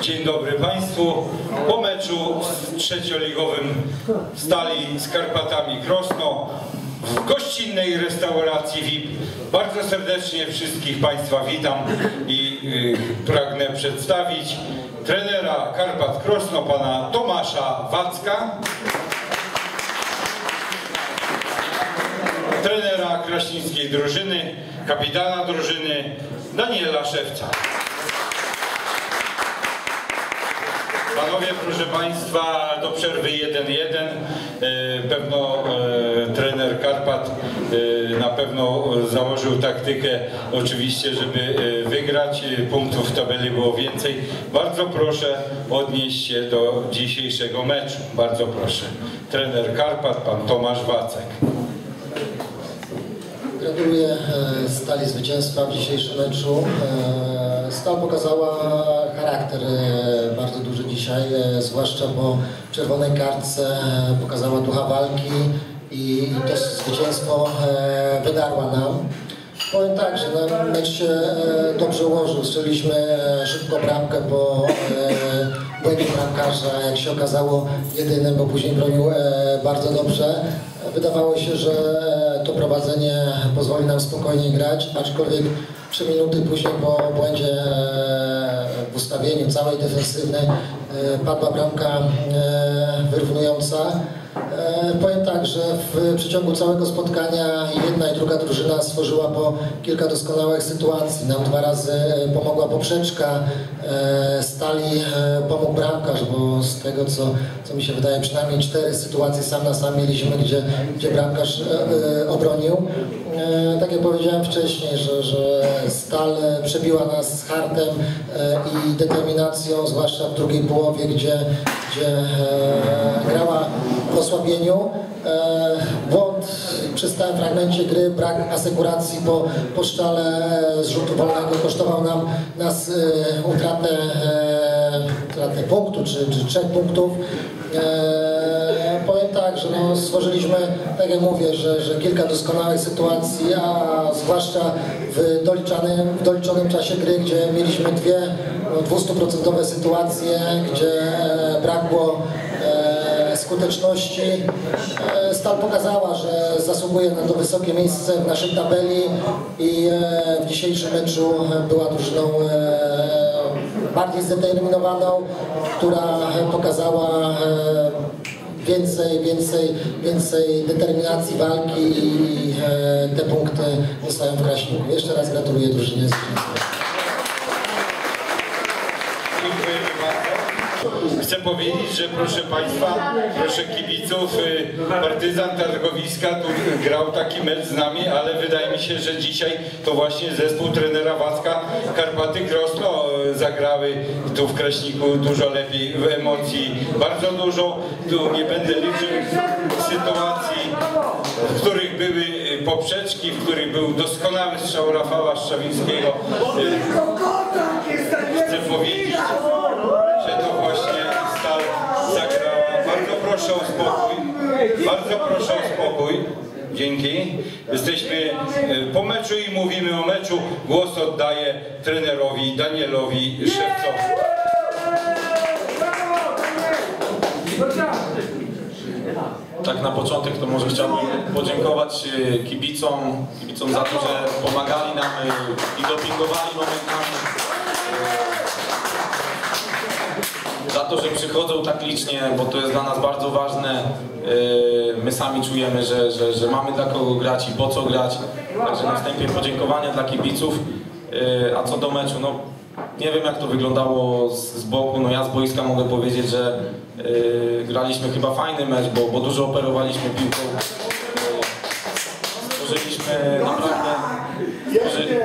Dzień dobry Państwu. Po meczu z trzecioligowym Stali z Karpatami Krosno w gościnnej restauracji VIP bardzo serdecznie wszystkich Państwa witam i y, pragnę przedstawić trenera Karpat Krosno, pana Tomasza Wacka, trenera kraśnickiej drużyny, kapitana drużyny Daniela Szewca. Panowie, proszę Państwa, do przerwy 1-1. E, Pewno e, trener Karpat e, na pewno założył taktykę, oczywiście, żeby wygrać. Punktów w tabeli było więcej. Bardzo proszę odnieść się do dzisiejszego meczu. Bardzo proszę. Trener Karpat, pan Tomasz Wacek. Gratuluję Stali zwycięstwa w dzisiejszym meczu. Stal pokazała charakter bardzo duży dzisiaj, e, zwłaszcza po czerwonej kartce e, pokazała ducha walki i, to zwycięstwo e, wydarła nam. Powiem tak, że no, mecz się dobrze ułożył. Strzeliliśmy e, szybko bramkę po błędzie bramkarza, jak się okazało jedynym, bo później bronił bardzo dobrze. Wydawało się, że to prowadzenie pozwoli nam spokojnie grać, aczkolwiek trzy minuty później po błędzie e, w ustawieniu całej defensywnej e, padła bramka e, wyrównująca. E, Powiem tak, że w przeciągu całego spotkania jedna i druga drużyna stworzyła po kilka doskonałych sytuacji. Nam dwa razy e, pomogła poprzeczka, Stali e, pomógł bramkarz, bo z tego co, co mi się wydaje, przynajmniej cztery sytuacje sam na sam mieliśmy, gdzie, gdzie bramkarz obronił. Tak jak powiedziałem wcześniej, że, że Stal przebiła nas hartem e, i determinacją, zwłaszcza w drugiej połowie, gdzie, gdzie grała osłabieniu. E, Błąd przy stałym fragmencie gry, brak asekuracji po, po szczale z rzutu wolnego kosztował nam nas e, utratę, e, utratę punktu czy, czy trzech punktów. E, powiem tak, że no, stworzyliśmy, tak jak mówię, że, że kilka doskonałych sytuacji, a zwłaszcza w doliczonym, w doliczonym czasie gry, gdzie mieliśmy dwie no, 200% sytuacje, gdzie e, brakło e, skuteczności. E, Stal pokazała, że zasługuje na to wysokie miejsce w naszej tabeli i e, w dzisiejszym meczu była drużyną e, bardziej zdeterminowaną, która pokazała więcej, więcej, więcej determinacji walki i te punkty zostają w Kraśniku. Jeszcze raz gratuluję drużynie zwycięstwa. Dziękujemy bardzo. Chcę powiedzieć, że proszę Państwa, proszę kibiców, y, partyzan Targowiska tu grał taki mecz z nami, ale wydaje mi się, że dzisiaj to właśnie zespół trenera Wacka Karpaty Krosno y, zagrały tu w Kraśniku dużo lepiej, w emocji bardzo dużo. Tu nie będę liczył sytuacji, w których były y, poprzeczki, w których był doskonały strzał Rafała Szczawińskiego. Chcę powiedzieć, proszę o spokój. Bardzo proszę o spokój. Dzięki. Jesteśmy e, po meczu i mówimy o meczu. Głos oddaję trenerowi Danielowi Szewcowi. Tak na początek to może chciałbym podziękować e, kibicom, kibicom za to, że pomagali nam e, i dopingowali momentami. To, że przychodzą tak licznie, bo to jest dla nas bardzo ważne. E, My sami czujemy, że, że, że mamy dla kogo grać i po co grać. Także na wstępie podziękowania dla kibiców. E, A co do meczu, no nie wiem jak to wyglądało z, z boku, no ja z boiska mogę powiedzieć, że yy, graliśmy chyba fajny mecz, bo, bo dużo operowaliśmy piłką. Yy, stworzyliśmy naprawdę, stworzy,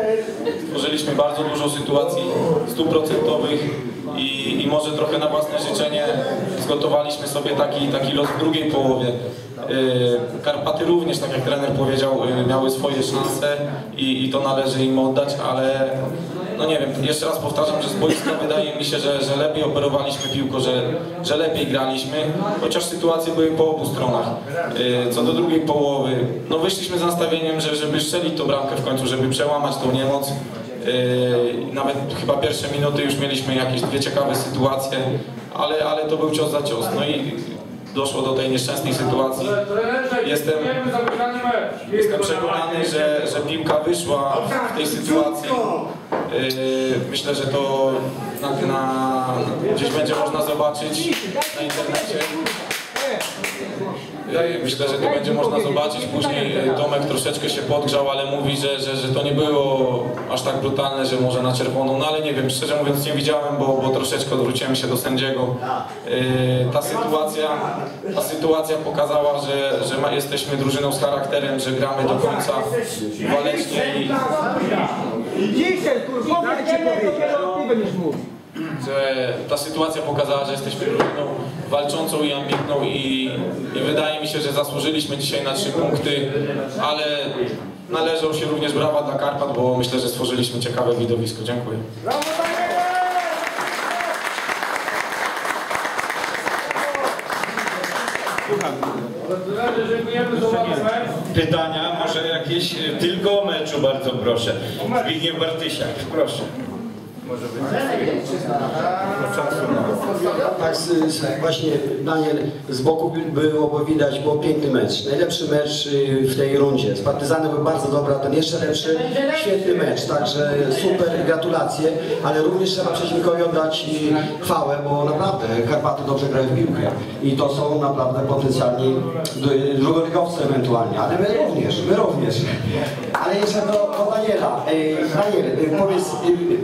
stworzyliśmy bardzo dużo sytuacji stuprocentowych i, i może trochę na własne życzenie zgotowaliśmy sobie taki, taki los w drugiej połowie. Yy, Karpaty również, tak jak trener powiedział, yy, miały swoje szanse i, i to należy im oddać, ale no nie wiem, jeszcze raz powtarzam, że z boiska wydaje mi się, że, że lepiej operowaliśmy piłko, że, że lepiej graliśmy, chociaż sytuacje były po obu stronach. Yy, Co do drugiej połowy, no wyszliśmy z nastawieniem, że żeby strzelić tą bramkę w końcu, żeby przełamać tą niemoc. Yy, Nawet chyba pierwsze minuty już mieliśmy jakieś dwie ciekawe sytuacje, ale, ale to był cios za cios. No i doszło do tej nieszczęsnej sytuacji. Jestem, jestem przekonany, że, że piłka wyszła w tej sytuacji. Yy, Myślę, że to na, na, gdzieś będzie można zobaczyć na internecie. Myślę, że to będzie można zobaczyć. Później Tomek troszeczkę się podgrzał, ale mówi, że, że, że to nie było aż tak brutalne, że może na czerwoną. No ale nie wiem, szczerze mówiąc nie widziałem, bo, bo troszeczkę odwróciłem się do sędziego. Yy, Ta sytuacja, ta sytuacja pokazała, że, że ma, jesteśmy drużyną z charakterem, że gramy do końca walecznie i, Dzisiaj, kurwa, dajcie powiedzieć, będziesz mówił. Że ta sytuacja pokazała, że jesteśmy drużyną walczącą i ambitną i, i wydaje mi się, że zasłużyliśmy dzisiaj na trzy punkty, ale należą się również brawa dla Karpat, bo myślę, że stworzyliśmy ciekawe widowisko. Dziękuję. Pytania może jakieś y, tylko o meczu bardzo proszę. Zbigniew Bartysiak, proszę. Tak, z, z, właśnie Daniel, z boku było widać, było piękny mecz. Najlepszy mecz y, w tej rundzie. Z Partyzanem był bardzo dobra, ten jeszcze lepszy, świetny mecz. Także super, gratulacje, ale również trzeba przeciwnikowi oddać y, chwałę, bo naprawdę Karpaty dobrze grają w piłkę. I to są naprawdę potencjalni d- drugoligowcy ewentualnie, ale my również, my również. Ale jeszcze do, do Daniela. Daniel, y, powiedz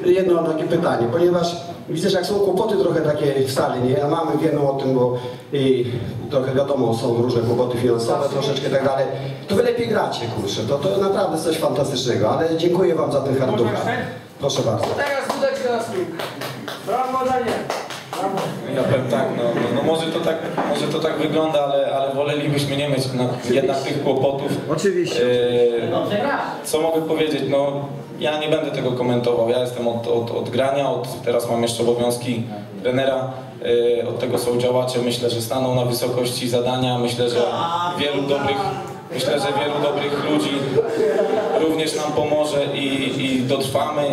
y, jedno takie pytanie, ponieważ widzę, że jak są kłopoty trochę takie w sali, nie? A mamy, wiemy o tym, bo y, trochę wiadomo, są różne kłopoty finansowe, troszeczkę i tak dalej. To wy lepiej gracie, kurczę. To, to naprawdę coś fantastycznego, ale dziękuję wam za ten hardducha. Proszę bardzo. Teraz udać piłkę. Brawo, Daniel. Ja powiem tak, no, no, no może, to tak, może to tak wygląda, ale, ale wolelibyśmy nie mieć no, jednak tych kłopotów. Oczywiście. E, co mogę powiedzieć? No, ja nie będę tego komentował. Ja jestem od, od, od grania, od, teraz mam jeszcze obowiązki trenera. E, od tego są działacze. Myślę, że staną na wysokości zadania. Myślę, że wielu dobrych, myślę, że wielu dobrych ludzi również nam pomoże i, i dotrwamy.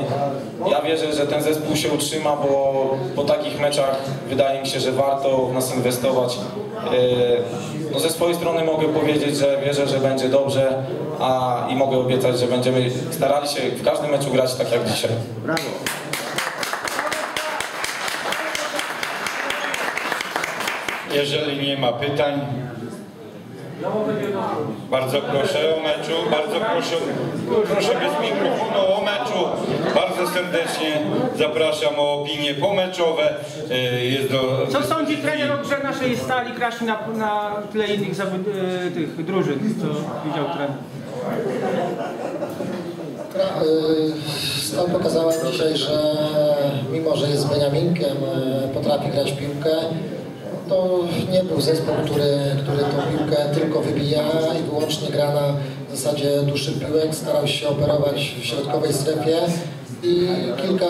Ja wierzę, że ten zespół się utrzyma, bo po takich meczach wydaje mi się, że warto w nas inwestować. E, No ze swojej strony mogę powiedzieć, że wierzę, że będzie dobrze, a i mogę obiecać, że będziemy starali się w każdym meczu grać tak jak dzisiaj. Jeżeli nie ma pytań, bardzo proszę o meczu, bardzo proszę, proszę bez mikrofonu o meczu. Bardzo serdecznie zapraszam o opinie pomeczowe. Y, Jest do Co sądzi trener o grze naszej stali Kraśni na, na tle innych zawod, e, tych drużyn, co widział trener? Y, Stal pokazała dzisiaj, że mimo, że jest Beniaminkiem, y, potrafi grać w piłkę, to nie był zespół, który, który tą piłkę tylko wybija i wyłącznie gra na zasadzie dłuższych piłek, starał się operować w środkowej strefie i kilka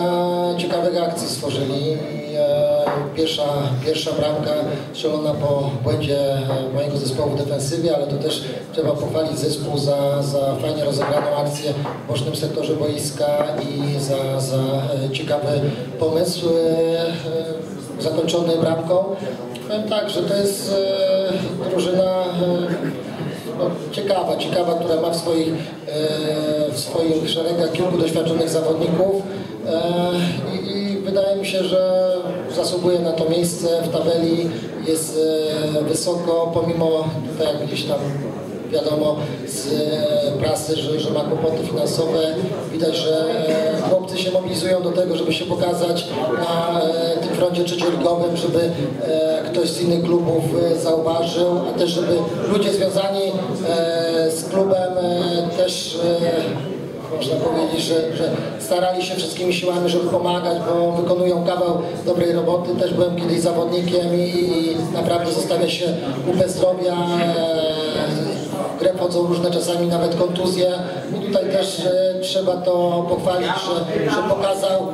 ciekawych akcji stworzyli. E, Pierwsza, pierwsza bramka strzelona po błędzie mojego zespołu w defensywie, ale to też trzeba pochwalić zespół za, za fajnie rozegraną akcję w bocznym sektorze boiska i za, za e, ciekawy pomysł e, zakończony bramką. Powiem tak, że to jest e, drużyna e, no, ciekawa, ciekawa, która ma w swoich, e, w swoich szeregach kilku doświadczonych zawodników e, i, i wydaje mi się, że zasługuje na to miejsce w tabeli, jest e, wysoko, pomimo tutaj gdzieś tam wiadomo z e, prasy, że, że ma kłopoty finansowe. Widać, że e, chłopcy się mobilizują do tego, żeby się pokazać na e, tym froncie trzecioligowym, żeby ktoś z innych klubów zauważył, a też żeby ludzie związani z klubem też można powiedzieć, że, że starali się wszystkimi siłami, żeby pomagać, bo wykonują kawał dobrej roboty. Też byłem kiedyś zawodnikiem i, i naprawdę zostawia się kupę zdrowia. E, w grę wchodzą różne czasami nawet kontuzje i tutaj też e, trzeba to pochwalić, że, że pokazał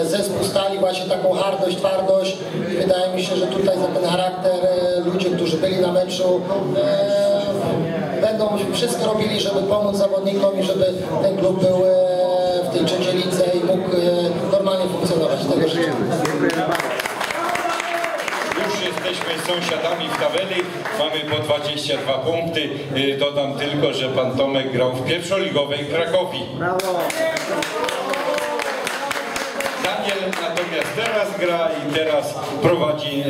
e, zespół stali właśnie taką hardość, twardość i wydaje mi się, że tutaj za ten charakter e, ludzie, którzy byli na meczu e, będą wszystko robili, żeby pomóc zawodnikom i żeby ten klub był e, w tej trzeciej i mógł e, normalnie funkcjonować. Tego życzę. Jesteśmy sąsiadami w tabeli, mamy po 22 punkty. Y, Dodam tylko, że pan Tomek grał w pierwszoligowej Krakowi. Daniel natomiast teraz gra i teraz prowadzi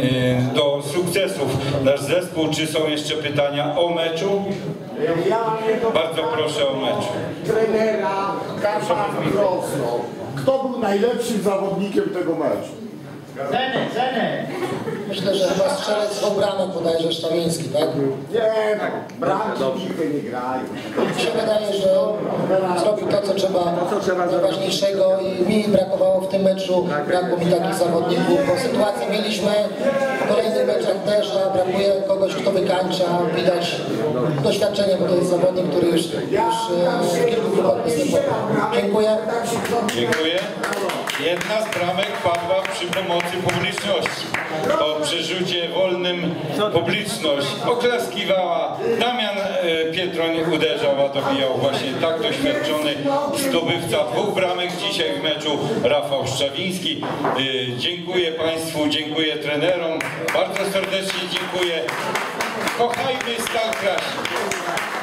y, do sukcesów nasz zespół. Czy są jeszcze pytania o meczu? Bardzo proszę o mecz. trenera. Kto był najlepszym zawodnikiem tego meczu? Myślę, że chyba strzelec z bramek bodajże Szczawiński, tak? Nie no, bramki nigdy nie grają. Mi się wydaje, że zrobił to, co trzeba, najważniejszego i mi brakowało w tym meczu, brakło mi takich zawodników, bo sytuację mieliśmy w kolejnych meczach też, a brakuje kogoś, kto wykańcza, widać doświadczenie, bo to jest zawodnik, który już, już e, w kilku klubach występował. Dziękuję. Dziękuję. Jedna z bramek padła przy pomocy publiczności. Po przerzucie wolnym publiczność oklaskiwała. Damian e, Pietroń uderzał, a dobijał właśnie tak doświadczony zdobywca dwóch bramek dzisiaj w meczu Rafał Szczawiński. E, Dziękuję Państwu, dziękuję trenerom. Bardzo serdecznie dziękuję. Kochajmy Stal Kraśnik.